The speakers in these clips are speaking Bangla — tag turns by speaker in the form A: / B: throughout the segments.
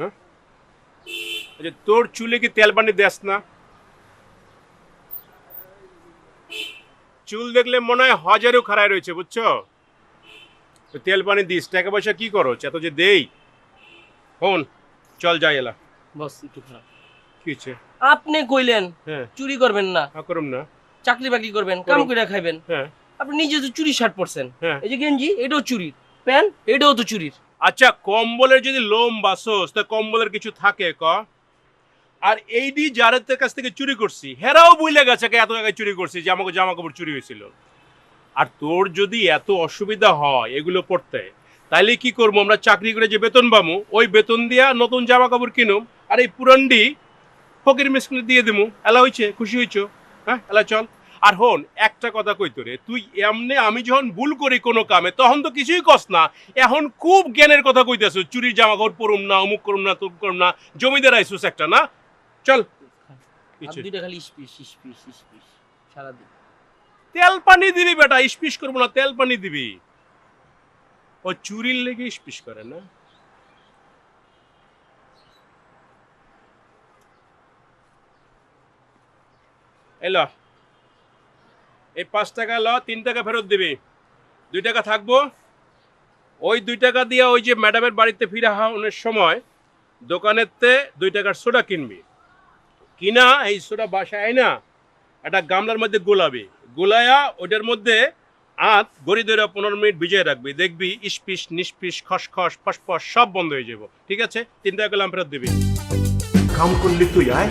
A: হ্যাঁ? আচ্ছা তোর চুলে কি তেল পানি দেস না? চুল দেখলে মনে হয় হাজারও খারায় রয়েছে বুঝছ? তেল পানি দিস টাকা পয়সা কি করো? এত যে দেই। হন চল যাই এলা।
B: বস একটু খারাপ।
A: কি হচ্ছে
B: আপনি কইলেন
A: হ্যাঁ।
B: চুরি করবেন না।
A: হ্যাঁ করুম না।
B: চাকরি বাকরি করবেন কাম। করে খাইবেন।
A: হ্যাঁ।
B: আপনি নিজে তো চুরি শার্ট পরছেন।
A: হ্যাঁ।
B: এই যে গেঞ্জি এটাও চুরির। প্যান্ট এটাও তো চুরির।
A: আচ্ছা কম্বলের যদি লোম বাসোস, তা কম্বলের কিছু থাকে ক? আর এই দি যাদের কাছ থেকে চুরি করছি, হেরাও বুঝলে গেছে কে এত টাকায় চুরি করছি, যে আমাকে জামা কাপড় চুরি হয়েছিল। আর তোর যদি এত অসুবিধা হয় এগুলো পড়তে, তাইলে কি করব? আমরা চাকরি করে যে বেতন পাবো, ওই বেতন দিয়া নতুন জামা কাপড় কিনুম, আর এই পুরান্ডি ফকির মিসকিনে দিয়ে দিমু। এলা হইছে? খুশি হইছো? হ্যাঁ এলা চল। আর হন একটা কথা কই তোরে তুই এমনে আমি যখন ভুল করি কোনো কামে তখন তো কিছুই কস না। এখন খুব জ্ঞানের কথা কইতেছ চুরির জামা কাপড় পরুম না অমুক করুম না তুম করুম না জমিদার আইসুস একটা না? চল।
B: দুইটা খালি ইস্পিস ইস্পিস ইস্পিস সারাদিন।
A: তেল পানি দিবি বেটা ইস্পিস করব না তেল পানি দিবি। ও চুরির লেগে ইস্পিস করে না? এলো। এই পাঁচ টাকা ল তিন টাকা ফেরত দিবি। দুই টাকা থাকব। ওই দুই টাকা দিয়ে ওই যে ম্যাডামের বাড়িতে ফিরে হাওনের সময় দোকানেরতে দুই টাকার সোডা কিনবি। কিনা এই সোডা বাসায় আয় না একটা গামলার মধ্যে গোলাবি। গোলায়া ওটার মধ্যে আত গড়ি ধরে পনেরো মিনিট ভিজিয়ে রাখবি। দেখবি ইস্পিস নিষ্পিস খসখস ফসফস সব বন্ধ হয়ে যাব। ঠিক আছে? তিন টাকা করলাম ফেরত দিবি। কাম করলি তুই আয়।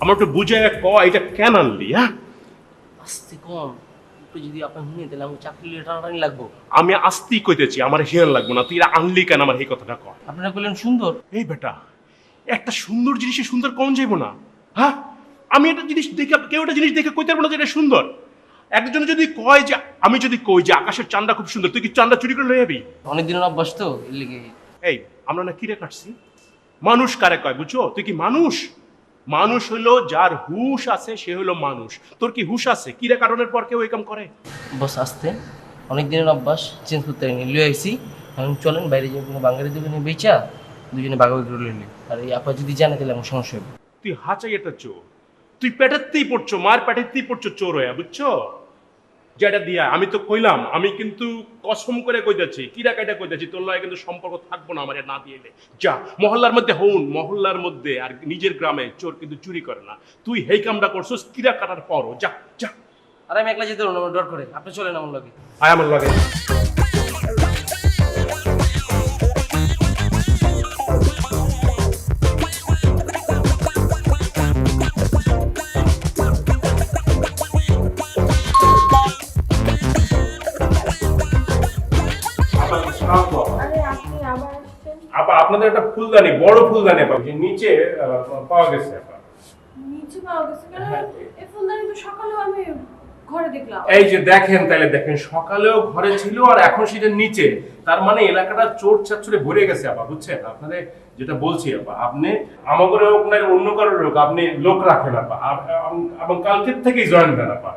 A: আমার একটু বুঝে ক এটা কেন আনলি হ্যাঁ?
B: আস্তে কম। যদি আপনার শুনে তাহলে আমি চাকরি টানাটানি লাগবো।
A: আমি আসতেই কইতেছি আমার হিয়ান লাগবো না তুই আনলি কেন আমার এই কথাটা কয়
B: আপনারা কইলেন সুন্দর।
A: এই বেটা একটা সুন্দর জিনিসে সুন্দর কম যাইব না। হ্যাঁ? আমি একটা জিনিস দেখে কেউ একটা জিনিস দেখে কইতে পারব না যে এটা সুন্দর। একজন যদি কয় যে আমি যদি কই যে আকাশের চাঁদটা খুব সুন্দর তুই কি চাঁদটা চুরি করে লয়ে যাবি?
B: অনেক দিনের অভ্যাস তো
A: এই আমরা না কিরে কাটছি? মানুষ কারে কয় বুঝছ? তুই কি মানুষ? মানুষ হলো যার হুশ আছে সে হলো মানুষ। তোর কি হুশ আছে? কিরা কারণের পর কেউ এরকম কাম করে?
B: বস আসতে। অনেক দিনের অভ্যাস চেঞ্জ করতে পারিনি। লিয়ে আইসি এখন চলেন বাইরে যে কোনো বাঙালি দোকানে বেচা দুজনে বাগাবাগি করে লইলি আর এই আপা যদি জানে তাহলে আমার সমস্যা হবে।
A: তুই হাঁচাই এটা চোর। তুই পেটেরতেই পড়ছো মার পেটেরতেই পড়ছো চোর হয়ে বুঝছ? যেটা দিয়া আমি তো কইলাম আমি কিন্তু কসম করে কইতাছি কিরা কাইটা কইতাছি তোর লয় কিন্তু সম্পর্ক থাকব না আমার না দিয়ে যা মহল্লার মধ্যে হউন মহল্লার মধ্যে আর নিজের গ্রামে চোর কিন্তু চুরি করে না। তুই হেই কামটা করছস কিরা কাটার পরও যা যা।
B: আর আমি একলা যেতে ডর করে। আপনি চলেন আমার লগে।
A: আয় আমার লাগে। আপা আপনাদের একটা ফুলদানি বড় ফুলদানি আপা যে নিচে পাওয়া গেছে আপা।
C: নিচে পাওয়া গেছে এই ফুলদানি তো সকালেও আমি ঘরে দেখলাম।
A: এই যে দেখেন তাহলে দেখেন সকালেও ঘরে ছিল আর এখন সেটা নিচে। তার মানে এলাকাটা চোর চাচ্ছরে ভরে গেছে আপা বুঝছেন? আপনাদের যেটা বলছি আপা আপনি আমাদের হোক না অন্য কারোর হোক আপনি লোক রাখেন আপা। আপ- আপ- এবং কালকের থেকেই জয়েন দেন আপা।